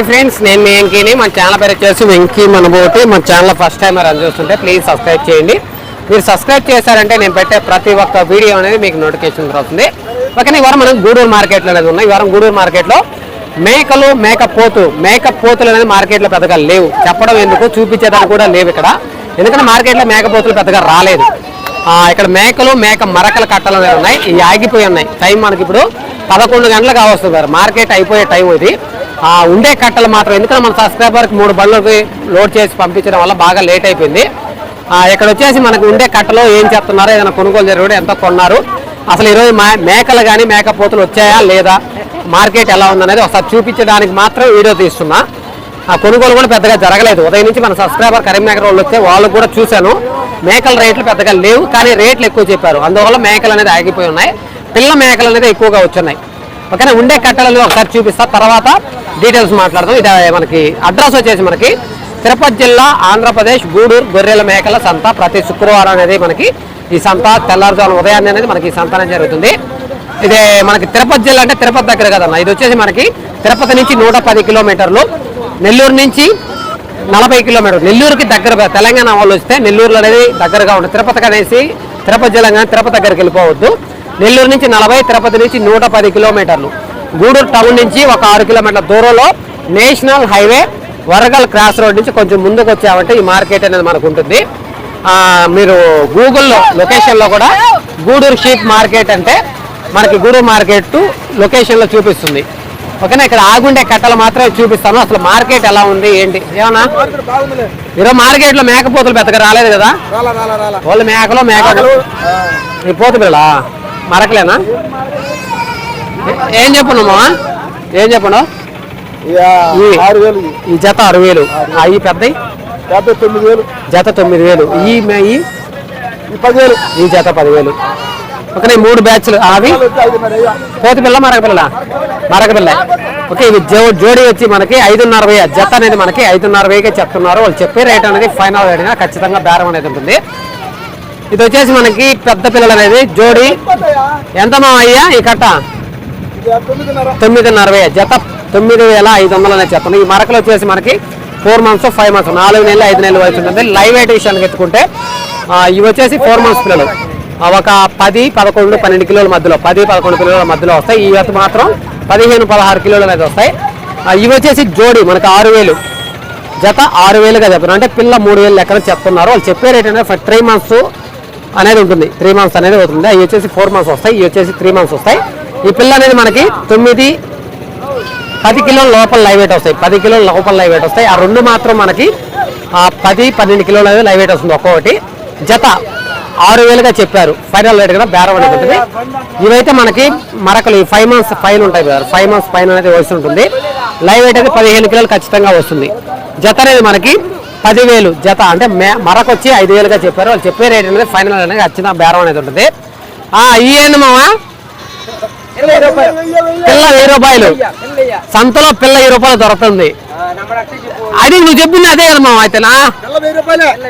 Hi friends నేను మీ వెంకీని. మన channel పేరు వచ్చేసి వెంకీ మనబోటి. మన ఛానల్ ఫస్ట్ టైం రన్ చూస్తుంటే ప్లీజ్ సబ్స్క్రైబ్ చేయండి. మీరు సబ్స్క్రైబ్ చేశారంటే నేను పెట్టే ప్రతి ఒక్క వీడియో అనేది మీకు నోటిఫికేషన్ వస్తుంది. ఓకే ఈ వారం మనం గూడూరు మార్కెట్లో అనేది ఉన్నాయి ఈ వారం గూడూరు మార్కెట్లో మేకలు మేక పోతు మేక పోతులు అనేది మార్కెట్లో పెద్దగా లేవు. చెప్పడం ఎందుకు? చూపించేదానికి కూడా లేవు ఇక్కడ. ఎందుకంటే మార్కెట్లో మేక పోతులు పెద్దగా రాలేదు. ఇక్కడ మేకలు మేక మరకల కట్టలు అనేవి ఉన్నాయి. ఇవి ఆగిపోయి ఉన్నాయి. టైం మనకి ఇప్పుడు పదకొండు గంటలకు కావస్తుంది మార్కెట్ అయిపోయే టైం ఇది. ఆ, ఉండే కట్టలు మాత్రం ఎందుకంటే మన సబ్స్క్రైబర్కి మూడు బండ్లకి లోడ్ చేసి పంపించడం వల్ల బాగా లేట్ అయిపోయింది. ఇక్కడ వచ్చేసి మనకు ఉండే కట్టలో ఏం చెప్తున్నారో ఏదైనా కొనుగోలు జరిగి ఎంత కొన్నారు? అసలు ఈరోజు మేకలు కానీ మేకపోతులు వచ్చాయా లేదా? మార్కెట్ ఎలా ఉందనేది ఒకసారి చూపించడానికి మాత్రం వీడియో తీస్తున్నా. ఆ కొనుగోలు కూడా పెద్దగా జరగలేదు. ఉదయం నుంచి మన సబ్స్క్రైబర్ కరీంనగర్ వాళ్ళు వస్తే వాళ్ళు కూడా చూశాను. మేకల రేట్లు పెద్దగా లేవు కానీ రేట్లు ఎక్కువ చెప్పారు. అందువల్ల మేకలు అనేది ఆగిపోయి ఉన్నాయి. పిల్ల మేకలు అనేది ఎక్కువగా వచ్చున్నాయి. ఓకేనా? ఉండే కట్టెలలో ఒకసారి చూపిస్తా. తర్వాత డీటెయిల్స్ మాట్లాడదాం. ఇది మనకి అడ్రస్ వచ్చేసి మనకి తిరుపతి జిల్లా ఆంధ్రప్రదేశ్ గూడూరు గొర్రెల మేకల సంత. ప్రతి శుక్రవారం అనేది మనకి ఈ సంత తెల్లారుజామున ఉదయాన్నే అనేది మనకి ఈ సంత జరుగుతుంది. ఇది మనకి తిరుపతి జిల్లా అంటే తిరుపతి దగ్గర కదన్న? ఇది వచ్చేసి మనకి తిరుపతి నుంచి నూట పది కిలోమీటర్లు. నెల్లూరు నుంచి నలభై కిలోమీటర్లు. నెల్లూరుకి దగ్గర తెలంగాణ వాళ్ళు వస్తే నెల్లూరులో అనేది దగ్గరగా ఉంటుంది తిరుపతికి అనేసి తిరుపతి జిల్లా కానీ తిరుపతి దగ్గరికి వెళ్ళిపోవద్దు. నెల్లూరు నుంచి నలభై తిరుపతి నుంచి నూట పది కిలోమీటర్లు. గూడూరు టౌన్ నుంచి ఒక ఆరు కిలోమీటర్ల దూరంలో national highway Vargal cross road నుంచి కొంచెం ముందుకు వచ్చామంటే ఈ మార్కెట్ అనేది మనకు ఉంటుంది. మీరు గూగుల్లో లొకేషన్లో కూడా గూడూరు షీప్ మార్కెట్ అంటే మనకి గూడూరు మార్కెట్ లొకేషన్లో చూపిస్తుంది. ఓకేనా? ఇక్కడ ఆగుండే కట్టలు మాత్రమే చూపిస్తాను. అసలు మార్కెట్ ఎలా ఉంది ఏంటి? ఏమన్నా? ఈరోజు మార్కెట్లో మేకపోతులు పెద్దగా రాలేదు కదా? వాళ్ళు మేకలో మేకలు ఈ పోతు పిల్లలా మరకలేనా? ఏ- ఏం చెప్పనమ్మా ఏం చెప్పను? ఈ- జత ఆరు వేలు ఈ పెద్ద యాభై తొమ్మిది వేలు జత తొమ్మిది వేలు ఈ మే- ఈ? పదివేలు. ఈ జత పదివేలు. ఓకే మూడు బ్యాచ్లు. అవి. పోతు పిల్ల మరక పిల్ల మరక పిల్ల. ఓకే ఇవి జో- జోడీ వచ్చి మనకి ఐదున్నర వెయ్యి జత అనేది మనకి ఐదున్నర వెయ్యికే చెప్తున్నారు. వాళ్ళు చెప్పే రేట్ అనేది ఫైనల్ రేట్ ఖచ్చితంగా బేరం అనేది ఉంటుంది. ఇది వచ్చేసి మనకి పెద్ద పిల్లలు అనేది జోడి. ఎంత మా అయ్యా ఈ కట్ట? ఇది తొమ్మిదిన్నర జత తొమ్మిది వేల ఐదు వందలు అనేది చెప్తాను ఈ మరకలు వచ్చేసి మనకి ఫోర్ మంత్స్ ఫైవ్ మంత్స్ నాలుగు నెలలు ఐదు నెలలు వయసు ఉంటుంది లైవ్ వెయిట్ విషయానికి ఎత్తుకుంటే ఇవి వచ్చేసి ఫోర్ మంత్స్ పిల్లలు. ఒక పది పదకొండు పన్నెండు కిలోల మధ్యలో పది పదకొండు కిలోల మధ్యలో వస్తాయి. ఈ వ్యక్తి మాత్రం పదిహేను పదహారు కిలోలు అనేది వస్తాయి. ఇవి వచ్చేసి జోడి. మనకి ఆరు వేలు. జత ఆరు వేలుగా చెప్తున్నారు అంటే పిల్ల మూడు వేలు లెక్కన చెప్తున్నారు. వాళ్ళు చెప్పే రేట్ అనేది త్రీ మంత్స్ అనేది ఉంటుంది. త్రీ మంత్స్ అనేది అవుతుంది. అవి వచ్చేసి ఫోర్ మంత్స్ వస్తాయి. ఇవి వచ్చేసి త్రీ మంత్స్ వస్తాయి. ఈ పిల్ల అనేది మనకి తొమ్మిది పది కిలోల లోపల లైవ్ వెయిట్ వస్తాయి. పది కిలోల లోపల లైవ్ వెయిట్ వస్తాయి. ఆ రెండు మాత్రం మనకి ఆ పది పన్నెండు కిలోల అనేది లైవ్ వెయిట్ వస్తుంది. ఒక్కొక్కటి. జత ఆరు వేలుగా చెప్పారు. ఫైనల్ రేట్ కూడా బేరం అనేది ఉంటుంది. ఇవైతే మనకి మరకలు ఈ ఫైవ్ మంత్స్ పైన ఉంటాయి కదా. ఫైవ్ మంత్స్ పైన అనేది వస్తుంటుంది లైవ్ వెయిట్ అయితే పదిహేను కిలోలు ఖచ్చితంగా వస్తుంది. జత అనేది మనకి పదివేలు జత అంటే మే మరొక వచ్చి ఐదు వేలుగా చెప్పారు. వాళ్ళు చెప్పే రేట్ అనేది ఫైనల్ అనేది ఖచ్చితంగా బేరం అనేది ఉంటుంది. ఏంది మావా పిల్ల వెయ్యి రూపాయలు. సంతలో పిల్ల వెయ్యి రూపాయలు దొరుకుతుంది. అది నువ్వు చెప్పింది అదే కదా మామ అయితేనా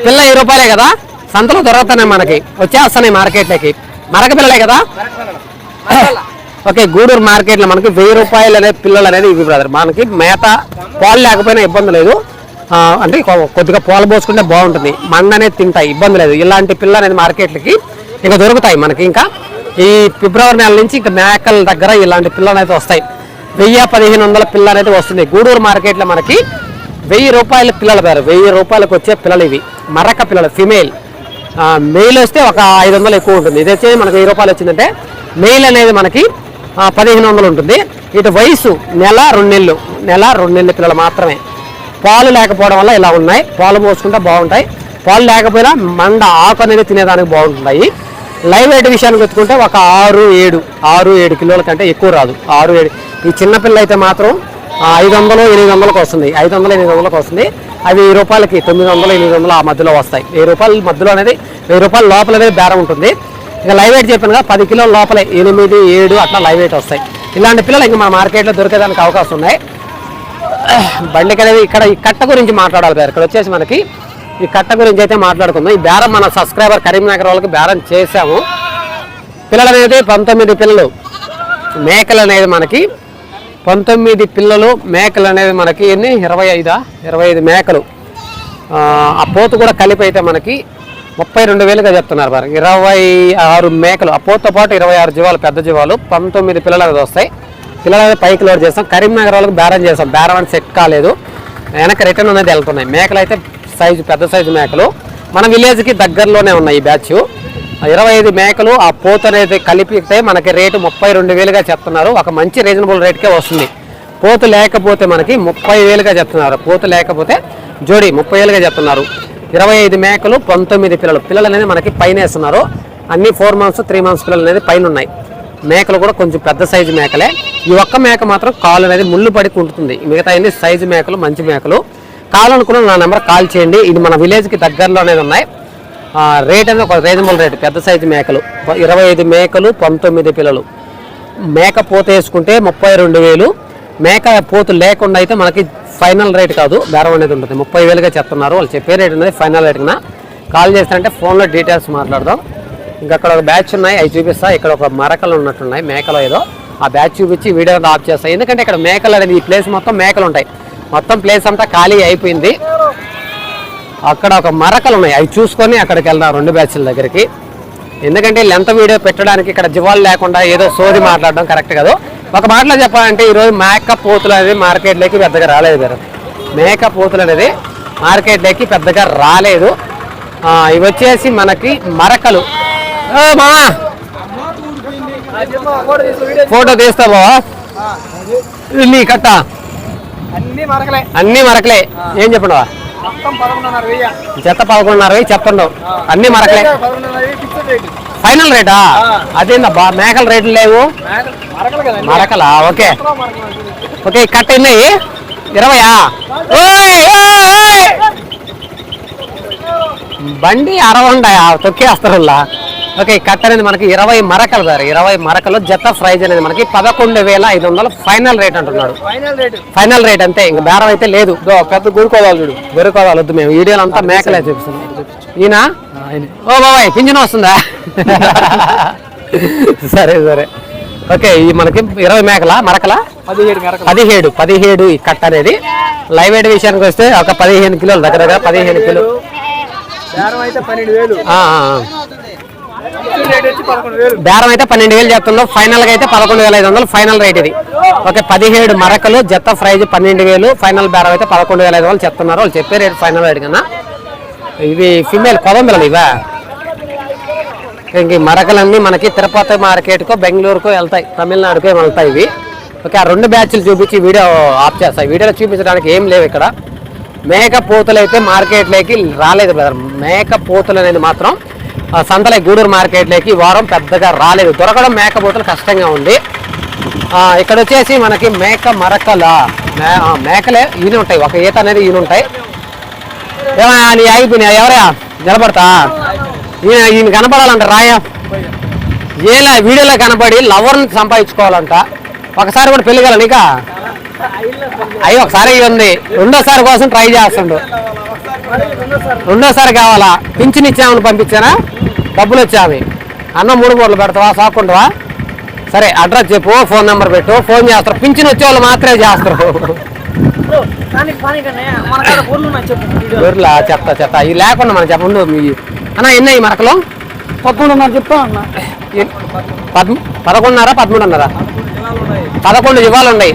పిల్ల వెయ్యి రూపాయలే. కదా? సంతలో దొరుకుతున్నాయి మనకి. వచ్చేస్తున్నాయి మార్కెట్లోకి. మరక పిల్లలే కదా? ఓకే గూడూరు మార్కెట్లో మనకి వెయ్యి రూపాయలు అనే పిల్లలు అనేది ఇవి బ్రదర్ మనకి మేత పాలు లేకపోయినా ఇబ్బంది లేదు. అంటే కొద్దిగా పూల పోసుకుంటే బాగుంటుంది. మంద అనేది తింటాయి ఇబ్బంది లేదు. ఇలాంటి పిల్ల అనేది మార్కెట్లకి ఇంకా దొరుకుతాయి మనకి ఇంకా. ఈ ఫిబ్రవరి నెల నుంచి ఇంకా మేకల దగ్గర ఇలాంటి పిల్లలు అయితే వస్తాయి. వెయ్యి పదిహేను వందల పిల్ల అనేది వస్తుంది. గూడూరు మార్కెట్లో మనకి వెయ్యి రూపాయల పిల్లల పేరు వెయ్యి రూపాయలకు వచ్చే పిల్లలు ఇవి. మరక పిల్లలు ఫిమేల్. మెయిల్ వస్తే ఒక ఐదు వందలు ఎక్కువ ఉంటుంది. ఇది వచ్చేది మనకి వెయ్యి రూపాయలు వచ్చిందంటే మెయిల్ అనేది మనకి పదిహేను వందలు ఉంటుంది. ఇటు వయసు నెల రెండు నెలలు. నెల రెండు నెలల పిల్లలు మాత్రమే. పాలు లేకపోవడం వల్ల ఇలా ఉన్నాయి. పాలు పోసుకుంటే బాగుంటాయి. పాలు లేకపోయినా మండ ఆకు అనేది తినేదానికి బాగుంటున్నాయి. లైవ్ వెయిట్ విషయానికి వచ్చుకుంటే ఒక ఆరు ఏడు ఆరు ఏడు కిలోల కంటే ఎక్కువ రాదు. ఆరు ఏడు. ఈ చిన్నపిల్ల అయితే మాత్రం ఐదు వందలు ఎనిమిది వందలకు వస్తుంది ఐదు వందలు ఎనిమిది వందలకు వస్తుంది. అవి వెయ్యి రూపాయలకి తొమ్మిది వందలు ఎనిమిది వందలు ఆ మధ్యలో వస్తాయి. వెయ్యి రూపాయల మధ్యలో అనేది వెయ్యి రూపాయల లోపల అనేది బేరం ఉంటుంది. ఇక లైవ్ వెయిట్ చెప్పాను కదా పది కిలోల లోపలే ఎనిమిది ఏడు అట్లా లైవ్ వెయిట్ వస్తాయి. ఇలాంటి పిల్లలు ఇంకా మన మార్కెట్లో దొరికేదానికి అవకాశం ఉన్నాయి. బండికి అనేది ఇక్కడ ఈ కట్ట గురించి మాట్లాడాలి సార్. ఇక్కడ వచ్చేసి మనకి ఈ కట్ట గురించి అయితే మాట్లాడుకుందాం. ఈ బేరం మన సబ్స్క్రైబర్ కరీంనగర్ వాళ్ళకి బేరం చేసాము పిల్లలు అనేది పంతొమ్మిది పిల్లలు. మేకలు అనేది మనకి పంతొమ్మిది పిల్లలు మేకలు అనేది మనకి ఎన్ని? ఇరవై ఐదా? ఇరవై ఐదు మేకలు. ఆ పోతు కూడా కలిపి అయితే మనకి ముప్పై రెండు వేలుగా చెప్తున్నారు మరి. ఇరవై ఆరు మేకలు. ఆ పోతుతో పాటు ఇరవై ఆరు జీవాలు పెద్ద జీవాలు పంతొమ్మిది పిల్లలు అనేది వస్తాయి. పిల్లలు అనేది పైకి లోడ్ చేస్తాం. కరీంనగర్ వాళ్ళకి బేరం చేస్తాం. బేరం అని సెట్ కాలేదు. వెనక రిటర్న్ అనేది వెళ్తున్నాయి. మేకలు అయితే సైజు పెద్ద సైజు మేకలు. మన విలేజ్కి దగ్గరలోనే ఉన్నాయి ఈ బ్యాచ్ ఇరవై ఐదు మేకలు ఆ పోత అనేది కలిపితే మనకి రేటు ముప్పై రెండు వేలుగా చెప్తున్నారు. ఒక మంచి రీజనబుల్ రేట్కే వస్తుంది. పోతు లేకపోతే మనకి ముప్పై వేలుగా చెప్తున్నారు. పోతు లేకపోతే జోడి ముప్పై వేలుగా చెప్తున్నారు. ఇరవై ఐదు మేకలు పంతొమ్మిది పిల్లలు. పిల్లలు అనేది మనకి పైన వేస్తున్నారు. అన్ని ఫోర్ మంత్స్ త్రీ మంత్స్ పిల్లలు అనేది పైన ఉన్నాయి. మేకలు కూడా కొంచెం పెద్ద సైజు మేకలే. ఈ ఒక్క మేక మాత్రం కాలు అనేది ముళ్ళు పడి కుంటుంది మిగతా అన్ని సైజు మేకలు మంచి మేకలు. కావాలనుకున్న నా నెంబర్ కాల్ చేయండి. ఇది మన విలేజ్కి దగ్గరలో అనేది ఉన్నాయి. ఆ, రేట్ అనేది ఒక రీజనబుల్ రేట్ పెద్ద సైజు మేకలు. ఇరవై ఐదు మేకలు పంతొమ్మిది పిల్లలు. మేక పోత వేసుకుంటే ముప్పై రెండు వేలు. మేక పోతు లేకుండా అయితే మనకి ఫైనల్ రేట్ కాదు. బేరం అనేది ఉంటుంది ముప్పై వేలుగా చెప్తున్నారు. వాళ్ళు చెప్పే రేట్ అనేది ఫైనల్ రేట్ కన్నా కాల్ చేస్తారంటే ఫోన్లో డీటెయిల్స్ మాట్లాడదాం. ఇంకా అక్కడ ఒక బ్యాచ్ ఉన్నాయి అవి చూపిస్తా. ఇక్కడ ఒక మరకలు ఉన్నట్టున్నాయి మేకలు ఏదో. ఆ బ్యాచ్ చూపించి వీడియో ఆఫ్ చేస్తాయి ఎందుకంటే ఇక్కడ మేకలు అనేది ఈ ప్లేస్ మొత్తం మేకలు ఉంటాయి. మొత్తం ప్లేస్ అంతా ఖాళీ అయిపోయింది. అక్కడ ఒక మరకలు ఉన్నాయి. అవి చూసుకొని అక్కడికి వెళ్దాం రెండు బ్యాచ్ల దగ్గరికి. ఎందుకంటే లెంత్ వీడియో పెట్టడానికి ఇక్కడ జీవాలు లేకుండా ఏదో సోది మాట్లాడడం కరెక్ట్ కాదు. ఒక మాటలో చెప్పాలంటే ఈరోజు మేక పోతులు అనేది మార్కెట్లోకి పెద్దగా రాలేదు మీరు మేక పోతులు అనేది మార్కెట్లోకి పెద్దగా రాలేదు. ఇవి వచ్చేసి మనకి మరకలు. మామా ఫోటో తీస్తా బావా నీ కట్ట. అన్ని మరకలే. అన్నీ మరకలే. ఏం చెప్పండి మొత్తం పదకొండున్నర వెయ్యి. చెప్తుండవు అన్ని మరకలే. ఫైనల్ రేటా? అదేందబ్బా మేకల రేట్లు లేవు? మరకలు ఓకే. ఓకే కట్ట ఎన్ని ఇరవయా. బండి అరవండాయా? తొక్కేస్తారులా ఓకే ఈ కట్ట అనేది మనకి ఇరవై మరకలు సార్. ఇరవై మరకలు జత ప్రైజ్ అనేది మనకి పదకొండు వేల ఐదు వందలు ఫైనల్ రేట్ అంటున్నాడు. Final rate. అంతే ఇంక బేరం అయితే లేదు. ఇదో పెద్ద గురుకోవాలి చూడు. గురుకోవాలి వద్దు మేము వీడియోలో అంతా మేకలే చూపిస్తున్నాం. ఈయన? ఓ బాబాయ్ పింఛన్ వస్తుందా? సరే సరే. ఓకే ఈ మనకి ఇరవై మేకల మరకల? పదిహేడు పదిహేడు ఈ కట్ట అనేది. లైవ్ వెయిట్ విషయానికి వస్తే ఒక పదిహేను కిలోలు దగ్గర దగ్గర పదిహేను కిలో. పన్నెండు వేలు ఆ, ఆ, ఫిక్స్డ్ రేట్ వచ్చి పదకొండు వేలు బేరం అయితే పన్నెండు వేలు చెప్తుందో ఫైనల్గా అయితే పదకొండు వేల ఐదు వందలు ఫైనల్ రేట్ ఇది. ఓకే పదిహేడు మరకలు జత ప్రైజ్ పన్నెండు వేలు ఫైనల్ బేరం అయితే పదకొండు వేల ఐదు వందలు చెప్తున్నారు వాళ్ళు చెప్పే రేట్ ఫైనల్ రేట్ కన్నా. ఇవి ఫిమేల్ కొదంబిలలు ఇవా? ఇంక ఈ మరకలన్నీ మనకి తిరుపతి మార్కెట్కో బెంగళూరుకో వెళ్తాయి. తమిళనాడుకో వెళ్తాయి ఇవి. ఓకే ఆ రెండు బ్యాచ్లు చూపించి వీడియో ఆఫ్ చేస్తాయి వీడియోలో చూపించడానికి ఏం లేవు ఇక్కడ. మేక పోతులు అయితే మార్కెట్లోకి రాలేదు బ్రదర్ మేక పోతులు అనేది మాత్రం సంతల గూడూరు మార్కెట్లోకి వారం పెద్దగా రాలేదు. దొరకడం మేక బూటలు కష్టంగా ఉంది. ఇక్కడ వచ్చేసి మనకి మేక మరకల. మే- మేకలే ఈయన ఉంటాయి. ఒక ఈత అనేది ఈయన ఉంటాయి. ఏమయ్యా నీ ఆగిపోయినా ఎవరయ్యా నిలబడతా. ఈయన ఈయన కనపడాలంట రాయ. ఏలా వీడియోలో కనపడి లవర్ని సంపాదించుకోవాలంట. ఒకసారి కూడా పెళ్ళి కల నీకా? అయ్యి ఒకసారి ఉంది. రెండోసారి కోసం ట్రై చేస్తుండు. రెండోసారి కావాలా? పింఛన్ ఇచ్చామని పంపించానా? డబ్బులు వచ్చావి. అన్న మూడు మూటలు పెడతావా? సాకుంటావా సరే అడ్రస్ చెప్పు ఫోన్ నెంబర్ పెట్టు ఫోన్ చేస్తారు. పింఛన్ వచ్చే వాళ్ళు మాత్రమే చేస్తారు. ఊర్లా చెత్త చెత్త. ఇవి లేకుండా మనం చెప్పండు మీ అన్న ఎన్ని ఈ మరకలు? పదకొండున్నర చెప్తా పద్ పదకొండున్నర పదమూడున్నర? పదకొండు ఇవాళ ఉన్నాయి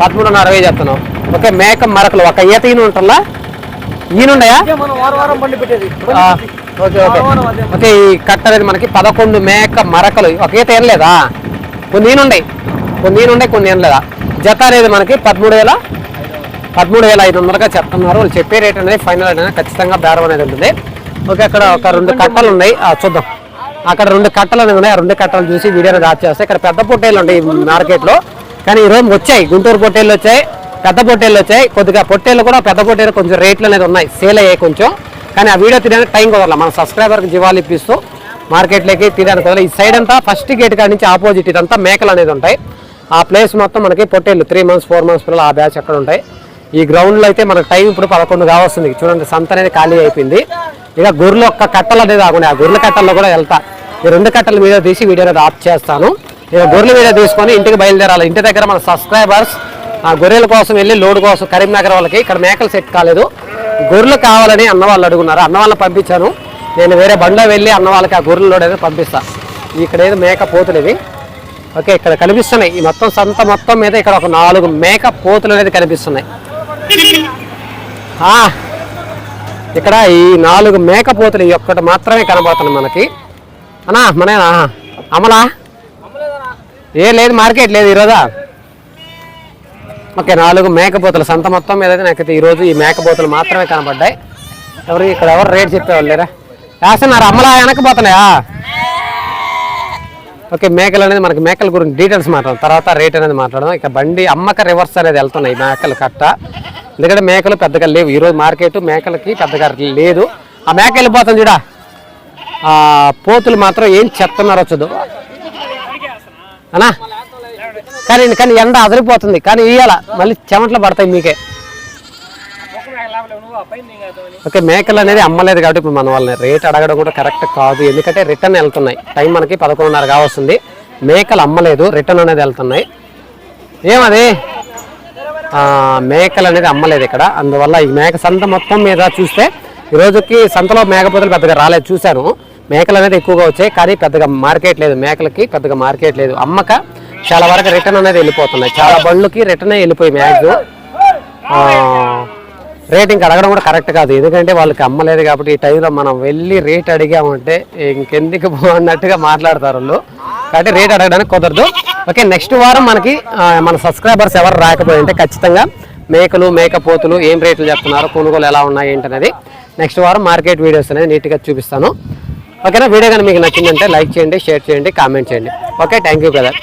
పదమూడున్నర చెప్తున్నావు ఓకే మేక మరకలు ఒక ఈత ఈయన ఉంటుందా? ఆ, ఓకే ఓకే. ఓకే ఈ కట్ట అనేది మనకి పదకొండు మేక మరకలు. ఒక ఏం లేదా కొన్ని ఈయనుండయి. కొన్ని ఈయనుండయి కొన్ని ఏం లేదా జత అనేది మనకి పదమూడు వేల పదమూడు వేల ఐదు వందలుగా చెప్తున్నారు. వాళ్ళు చెప్పే రేట్ అనేది ఫైనల్ అనేది ఖచ్చితంగా బేరం అనేది ఉంటుంది. ఓకే అక్కడ ఒక రెండు కట్టలు ఉన్నాయి. చూద్దాం. అక్కడ రెండు కట్టలు అనేవి ఉన్నాయి. ఆ రెండు కట్టలు చూసి వీడియోని దాచి చేస్తాయి ఇక్కడ పెద్ద పొట్టేళ్ళు ఉంటాయి ఈ మార్కెట్లో. కానీ ఈ రోజు వచ్చాయి. గుంటూరు పొట్టేళ్ళు వచ్చాయి. పెద్ద పొట్టేళ్ళు వచ్చాయి. కొద్దిగా పొట్టేళ్ళు కూడా పెద్ద పొట్టేలు కొంచెం రేట్లు అనేది ఉన్నాయి. సేల్ అయ్యాయి కొంచెం. కానీ ఆ వీడియో తీయడానికి టైం కుదరలా. మన సబ్స్క్రైబర్కి జీవాలు ఇప్పిస్తూ మార్కెట్లోకి తీయడానికి కుదరలేదు ఈ సైడ్ అంతా ఫస్ట్ గేట్ కాడ నుంచి ఆపోజిట్ ఇదంతా మేకలు అనేది ఉంటాయి. ఆ ప్లేస్ మొత్తం మనకి పొట్టేళ్ళు త్రీ మంత్స్ ఫోర్ మంత్స్ పిల్లలు ఆ బ్యాచ్ అక్కడ ఉంటాయి. ఈ గ్రౌండ్లో అయితే మనకు టైం ఇప్పుడు పదకొండు కావస్తుంది. చూడండి సంత అనేది ఖాళీ అయిపోయింది. ఇక గొర్రెలు ఒక్క కట్టలు అనేది కాకుండా ఆ గొర్రెల కట్టల్లో కూడా వెళ్తా. ఈ రెండు కట్టల మీద తీసి వీడియో అనేది ఆఫ్ చేస్తాను. ఇక గొర్రెల వీడియో తీసుకొని ఇంటికి బయలుదేరాలి. ఇంటి దగ్గర మన సబ్స్క్రైబర్స్ ఆ గొర్రెల కోసం వెళ్ళి లోడ్ కోసం కరీంనగర్ వాళ్ళకి ఇక్కడ మేకలు సెట్ కాలేదు. గొర్రెలు కావాలని అన్న వాళ్ళు అడుగున్నారు. అన్న వాళ్ళని పంపించాను. నేను వేరే బండిలో వెళ్ళి అన్న వాళ్ళకి ఆ గొర్రెల లోడ్ అనేది పంపిస్తాను ఇక్కడ ఏదో మేక పోతులు ఇవి. ఓకే ఇక్కడ కనిపిస్తున్నాయి. ఈ మొత్తం సంత మొత్తం మీద ఇక్కడ ఒక నాలుగు మేక పోతులు అనేది కనిపిస్తున్నాయి. ఆ, ఇక్కడ ఈ నాలుగు మేక పోతులు ఈ ఒక్కటి మాత్రమే కనబడుతున్నాయి మనకి. అనా మన అమలా? ఏ లేదు మార్కెట్ లేదు ఈరోజా? ఓకే నాలుగు మేకపోతలు సంత మొత్తం మీద అయితే నాకైతే ఈరోజు ఈ మేకపోతులు మాత్రమే కనబడ్డాయి. ఎవరు ఇక్కడ ఎవరు రేట్ చెప్పేవాళ్ళు లేరా? వేస్తున్నారు అమ్మలా వెనకపోతున్నాయా ఓకే మేకలు అనేది మనకి మేకల గురించి డీటెయిల్స్ మాట్లాడడం తర్వాత రేట్ అనేది మాట్లాడడం ఇక బండి అమ్మక రివర్స్ అనేది వెళ్తున్నాయి మేకలు కట్ట. ఎందుకంటే మేకలు పెద్దగా లేవు. ఈరోజు మార్కెట్ మేకలకి పెద్దగా లేదు. ఆ మేక వెళ్ళిపోతుంది చూడా. ఆ పోతులు మాత్రం ఏం చెప్తున్నారో వచ్చదు అనా కానీ కానీ ఎండ అదిరిపోతుంది. కానీ ఇయ్యాల మళ్ళీ చెమటలు పడతాయి మీకే. ఓకే మేకలు అనేది అమ్మలేదు కాబట్టి ఇప్పుడు మన వాళ్ళని రేట్ అడగడం కూడా కరెక్ట్ కాదు. ఎందుకంటే రిటర్న్ వెళ్తున్నాయి. టైం మనకి పదకొండున్నర కావస్తుంది. మేకలు అమ్మలేదు రిటర్న్ అనేది వెళ్తున్నాయి. ఏమది? మేకలు అనేది అమ్మలేదు ఇక్కడ. అందువల్ల ఈ మేక సంత మొత్తం మీద చూస్తే ఈ రోజుకి సంతలో మేకపోతలు పెద్దగా రాలేదు. చూశాను. మేకలు అనేది ఎక్కువగా వచ్చాయి. కానీ పెద్దగా మార్కెట్ లేదు. మేకలకి పెద్దగా మార్కెట్ లేదు. అమ్మక చాలా వరకు రిటర్న్ అనేది వెళ్ళిపోతున్నాయి. చాలా బండ్లకి రిటర్న్ అయిపోయి మ్యాక్సిమం. ఇంక అడగడం కూడా కరెక్ట్ కాదు. ఎందుకంటే వాళ్ళకి అమ్మలేదు కాబట్టి ఈ టైంలో మనం వెళ్ళి రేట్ అడిగామంటే ఇంకెందుకు పో అన్నట్టుగా మాట్లాడతారు వాళ్ళు. కాబట్టి రేట్ అడగడానికి కుదరదు. ఓకే నెక్స్ట్ వారం మనకి మన సబ్స్క్రైబర్స్ ఎవరు రాకపోయి ఉంటే ఖచ్చితంగా మేకలు మేకపోతులు ఏం రేట్లు చెప్తున్నారు కొనుగోలు ఎలా ఉన్నాయి ఏంటనేది నెక్స్ట్ వారం మార్కెట్ వీడియోస్ అనేది నీట్గా చూపిస్తాను. ఓకేనా వీడియో కానీ మీకు నచ్చిందంటే లైక్ చేయండి షేర్ చేయండి కామెంట్ చేయండి. Okay thank you brother